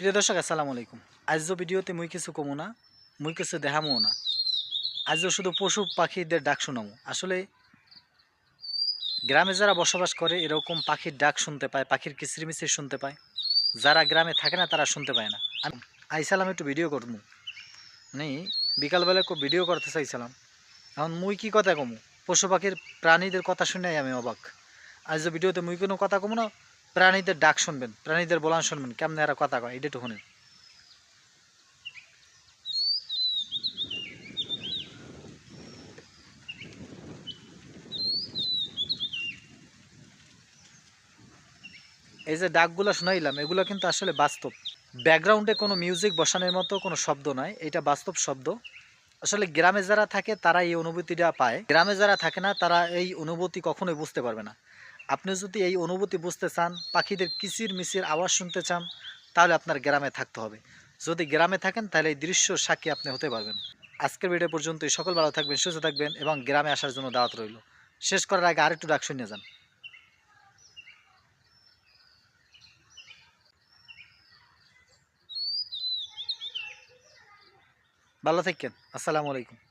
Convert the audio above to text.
প্রিয় দর্শক, আসসালামু আলাইকুম। আজও ভিডিওতে মুই কিছু কমু না, মুই কিছু দেখামো না। আজও শুধু পশু পাখিদের ডাক শোনামো। আসলে গ্রামে যারা বসবাস করে, এরকম পাখির ডাক শুনতে পায়, পাখির কিচিরমিচির শুনতে পায়। যারা গ্রামে থাকে না, তারা শুনতে পায় না। আইসালাম একটু ভিডিও করব মানে বিকালবেলা ভিডিও করতে চাইছিলাম। এখন মুই কি কথা কমু? পশু পাখির প্রাণীদের কথা শুনে আমি অবাক। আজ ভিডিওতে মুই কোনো কথা কমু না প্রাণীদের ডাক শুনবেন, প্রাণীদের বলান শুনবেন, কেমনে এরা কথা কয়, এটা শুনেন। এই যে ডাকগুলো শোনাইলাম, এগুলো কিন্তু আসলে বাস্তব। ব্যাকগ্রাউন্ডে কোনো মিউজিক বসানোর মতো কোনো শব্দ নয়, এটা বাস্তব শব্দ। আসলে গ্রামে যারা থাকে, তারা এই অনুভূতিটা পায়। গ্রামে যারা থাকে না, তারা এই অনুভূতি কখনোই বুঝতে পারবে না। আপনি যদি এই অনুভূতি বুঝতে চান, পাখিদের কিচির মিচির আওয়াজ শুনতে চান, তাহলে আপনার গ্রামে থাকতে হবে। যদি গ্রামে থাকেন, তাহলে এই দৃশ্য সাক্ষী আপনি হতে পারবেন। আজকের ভিডিও পর্যন্তই। সকল ভালো থাকবেন, সুস্থ থাকবেন এবং গ্রামে আসার জন্য দাওয়াত রইল। শেষ করার আগে আরেকটু ডাক শুনে যান। ভালো থাকেন আসসালামু আলাইকুম।